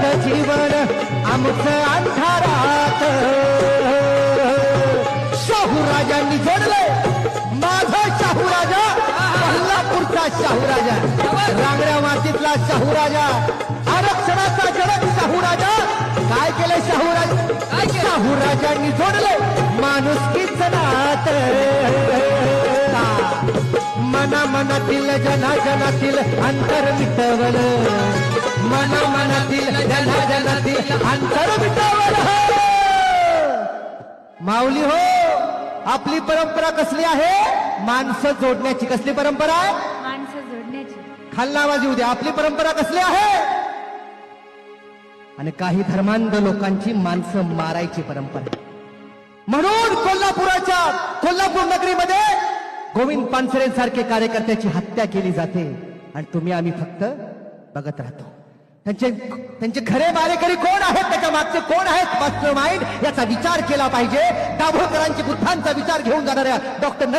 जगत जीवन आमचं अंधारात. शाहू राजांनी जोडलंय माझा शाहू राजा कोल्हापूरचा शाहू राजा. रांगड्या मातीतला शाहू राजा. आरक्षणाचा जनक शाहू राजा. काय केलंय शाहू राजा? शाहू राजांनी जोडलंय माणुसकीच नात मना मनातील जना जनातील अंतर मनातील जना जनातील अंतर मिटवल माऊली हो आपली परंपरा कसली आहे? माणसं जोडण्याची कसली परंपरा आहे? माणसं जोडण्याची. खालना आवाज येऊ द्या आपली परंपरा कसली आहे? आणि काही धर्मांध लोकांची माणसं मारायची परंपरा. म्हणून कोल्हापुराच्या कोल्हापूर नगरीमध्ये गोविंद पानसरेंसारखे कार्यकर्त्याची हत्या केली जाते. आणि तुम्ही आम्ही फक्त बघत राहतो. त्यांचे त्यांचे खरे मारेकरी कोण आहेत? त्याच्या मागचे कोण आहेत? मास्टर माइंड याचा विचार केला पाहिजे. दाभोळकरांची बुद्धांचा विचार घेऊन जाणाऱ्या डॉक्टर नरेंद्र